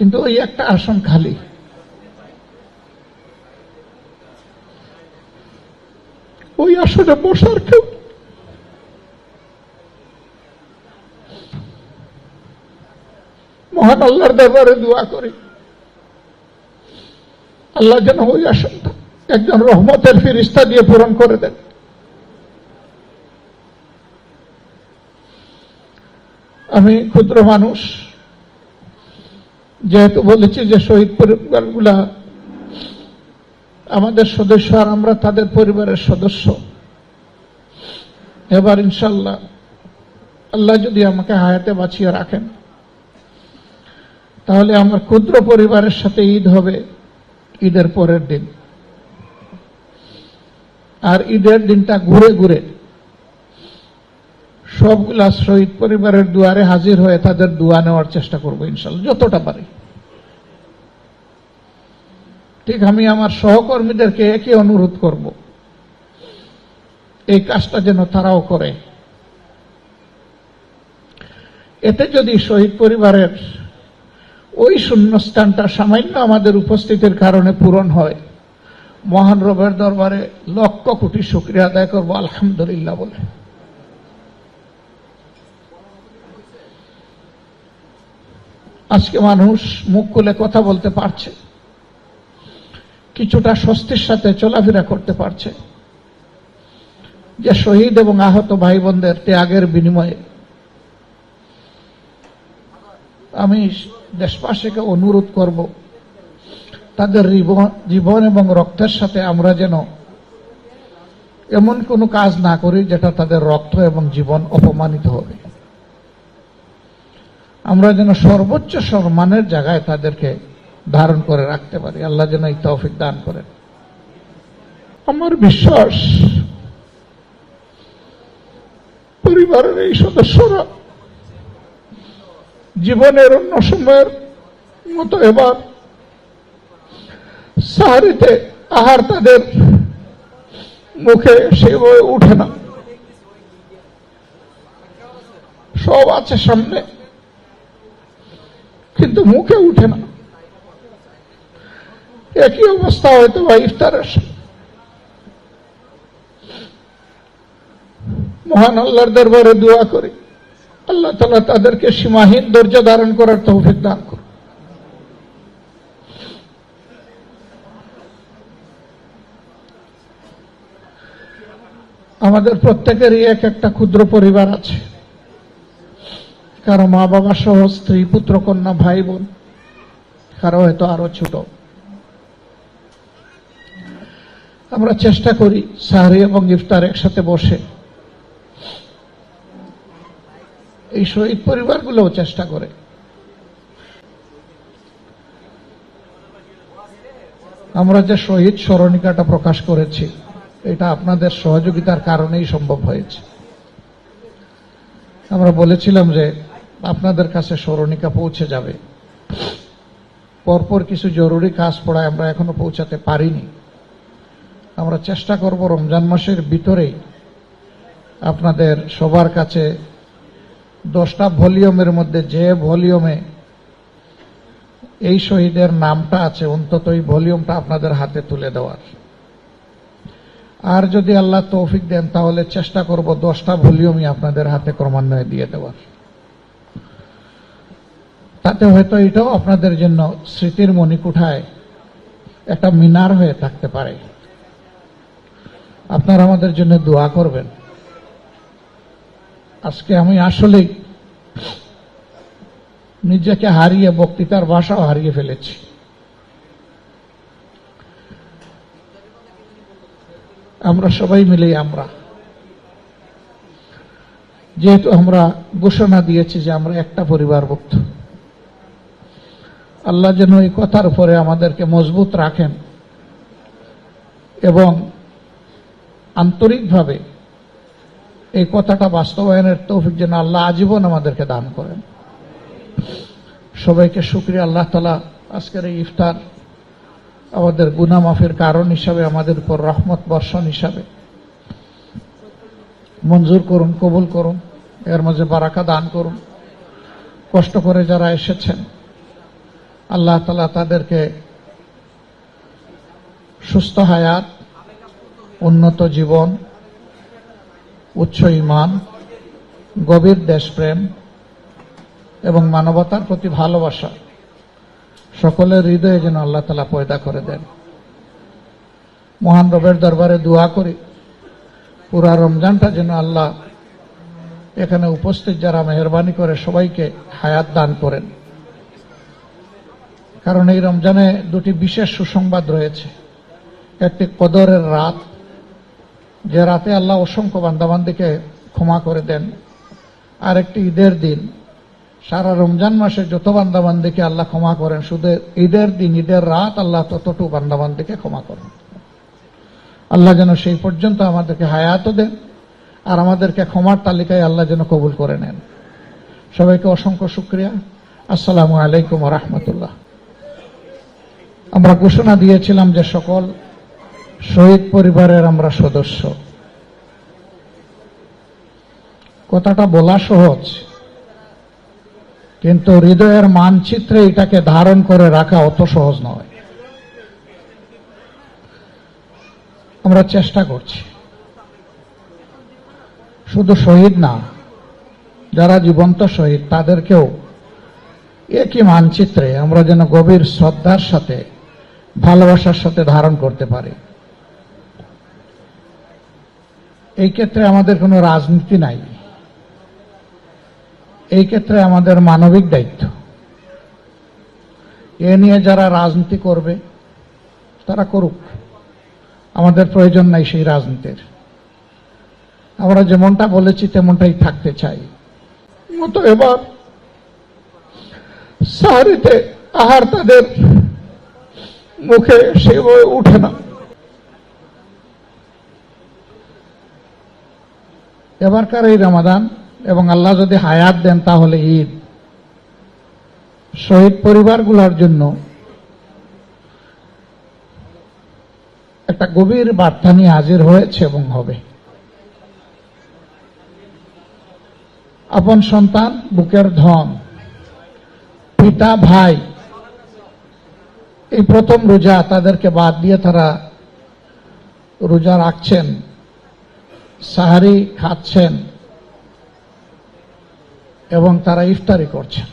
কিন্তু ওই একটা আসন খালি। ওই আসনে বসার কেউ মহান আল্লাহর দরবারে দোয়া করি। আল্লাহ যেন ওই আসনটা একজন রহমতের ফিরিস্তা দিয়ে পূরণ করে দেন। আমি ক্ষুদ্র মানুষ। যেহেতু বলেছি যে শহীদ পরিবারগুলা আমাদের সদস্য আর আমরা তাদের পরিবারের সদস্য। এবার ইনশাল্লাহ আল্লাহ যদি আমাকে হায়াতে বাঁচিয়ে রাখেন, তাহলে আমার ক্ষুদ্র পরিবারের সাথে ঈদ হবে ঈদের পরের দিন। আর ঈদের দিনটা ঘুরে ঘুরে সবগুলা শহীদ পরিবারের দুয়ারে হাজির হয়ে তাদের দোয়া নেওয়ার চেষ্টা করব ইনশাল্লাহ, যতটা পারি। ঠিক আমি আমার সহকর্মীদেরকে একই অনুরোধ করব, এই কাজটা যেন তারাও করে। এতে যদি শহীদ পরিবারের ওই শূন্যস্থানটা সামান্য আমাদের উপস্থিতির কারণে পূরণ হয়, মহান রবের দরবারে লক্ষ কোটি শুক্রিয়া আদায় করব, আলহামদুলিল্লাহ বলে। আজকে মানুষ মুখ খুলে কথা বলতে পারছে। কিছুটা স্বস্তির সাথে চলাফেরা করতে পারছে। যে শহীদ এবং আহত ভাই বোনদের ত্যাগের বিনিময়ে আমি দেশবাসীকে অনুরোধ করব, তাদের জীবন এবং রক্তের সাথে আমরা যেন এমন কোনো কাজ না করি যেটা তাদের রক্ত এবং জীবন অপমানিত হবে। আমরা যেন সর্বোচ্চ সম্মানের জায়গায় তাদেরকে ধারণ করে রাখতে পারি। আল্লাহ যেন এই তৌফিক দান করেন। আমার বিশ্বাস, পরিবারের এই সদস্যরা জীবনের অন্য সময়ের মতো এবার সাহারিতে আহার তাদের মুখে সেভাবে উঠে না। সব আছে সামনে। কিন্তু মুখে উঠে না। একই অবস্থা হয়তো বা ইফতারের মহান আল্লাহর দরবারে দোয়া করি। আল্লাহ তালা তাদেরকে সীমাহীন ধৈর্য ধারণ করার তৌফিক দান করুন। আমাদের প্রত্যেকেরই এক একটা ক্ষুদ্র পরিবার আছে। কারও মা বাবা সহ স্ত্রী, পুত্র, কন্যা, ভাই, বোন, কারও হয়তো আরও ছোট। আমরা চেষ্টা করি সাহারি এবং ইফতার একসাথে বসে। এই শহীদ পরিবারগুলোও চেষ্টা করে। আমরা যে শহীদ স্মরণিকাটা প্রকাশ করেছি, এটা আপনাদের সহযোগিতার কারণেই সম্ভব হয়েছে। আমরা বলেছিলাম যে আপনাদের কাছে স্মরণিকা পৌঁছে যাবে। পরপর কিছু জরুরি কাজ পড়ায় আমরা এখনও পৌঁছাতে পারিনি। আমরা চেষ্টা করব রমজান মাসের ভিতরেই আপনাদের সবার কাছে দশটা ভলিউমের মধ্যে যে ভলিউমে এই শহীদের নামটা আছে, অন্তত এই ভলিউমটা আপনাদের হাতে তুলে দেওয়ার। আর যদি আল্লাহ তৌফিক দেন, তাহলে চেষ্টা করব দশটা ভলিউমই আপনাদের হাতে ক্রমান্বয়ে দিয়ে দেওয়ার। তাতে হয়তো এটাও আপনাদের জন্য স্মৃতির মণিকুঠায় একটা মিনার হয়ে থাকতে পারে। আপনারা আমাদের জন্য দোয়া করবেন। আজকে আমি আসলেই নিজেকে হারিয়ে, বক্তৃতার ভাষাও হারিয়ে ফেলেছি। আমরা সবাই মিলেই আমরা। যেহেতু আমরা ঘোষণা দিয়েছি যে আমরা একটা পরিবারভুক্ত। আল্লাহ যেন এই কথার উপরে আমাদেরকে মজবুত রাখেন এবং আন্তরিকভাবে এই কথাটা বাস্তবায়নের তৌফিক যেন আল্লাহ আজীবন আমাদেরকে দান করেন। সবাইকে শুক্রিয়া, আল্লাহ তালা আজকের এই ইফতার আমাদের গুনা মাফের কারণ হিসাবে, আমাদের উপর রহমত বর্ষণ হিসাবে মঞ্জুর করুন, কবুল করুন, এর মাঝে বারাকা দান করুন। কষ্ট করে যারা এসেছেন আল্লাহ তালা তাদেরকে সুস্থ হায়াত, উন্নত জীবন, উচ্চ ইমান গভীর দেশপ্রেম এবং মানবতার প্রতি ভালোবাসা সকলের হৃদয়ে যেন আল্লাহ তালা পয়দা করে দেন। মহান রবের দরবারে দোয়া করি, পুরা রমজানটা যেন আল্লাহ এখানে উপস্থিত যারা মেহরবানি করে সবাইকে হায়াত দান করেন। কারণ এই রমজানে দুটি বিশেষ সুসংবাদ রয়েছে। একটি কদরের রাত, যে রাতে আল্লাহ অসংখ্য বান্দাবান্দিকে ক্ষমা করে দেন, আর একটি ঈদের দিন। সারা রমজান মাসে যত বান্দাবান্দিকে আল্লাহ ক্ষমা করেন, শুধু ঈদের দিন, ঈদের রাত আল্লাহ ততটুকু বান্দাবান্দিকে ক্ষমা করেন। আল্লাহ যেন সেই পর্যন্ত আমাদেরকে হায়াতও দেন, আর আমাদেরকে ক্ষমার তালিকায় আল্লাহ যেন কবুল করে নেন। সবাইকে অসংখ্য শুক্রিয়া। আসসালামু আলাইকুম রহমতুল্লাহ। আমরা ঘোষণা দিয়েছিলাম যে সকল শহীদ পরিবারের আমরা সদস্য। কথাটা বলা সহজ, কিন্তু হৃদয়ের মানচিত্রে এটাকে ধারণ করে রাখা অত সহজ নয়। আমরা চেষ্টা করছি। শুধু শহীদ না, যারা জীবন্ত শহীদ, তাদেরকেও একই মানচিত্রে আমরা যেন গভীর শ্রদ্ধার সাথে ভালোবাসার সাথে ধারণ করতে পারি। এই ক্ষেত্রে আমাদের কোনো রাজনীতি নাই। এই ক্ষেত্রে আমাদের মানবিক দায়িত্ব। এ নিয়ে যারা রাজনীতি করবে, তারা করুক। আমাদের প্রয়োজন নাই সেই রাজনীতির। আমরা যেমনটা বলেছি, তেমনটাই থাকতে চাই। মতো এবার সাহারিতে আহার তাদের মুখে সেভাবে উঠে না। এবারকার এই রমাদান এবং আল্লাহ যদি হায়াত দেন তাহলে ঈদ। শহীদ পরিবারগুলোর জন্য একটা গভীর বার্তা নিয়ে হাজির হয়েছে এবং হবে। আপন সন্তান, বুকের ধন, পিতা, ভাই এই প্রথম রোজা তাদেরকে বাদ দিয়ে তারা রোজা রাখছেন, সাহারি খাচ্ছেন এবং তারা ইফতারি করছেন।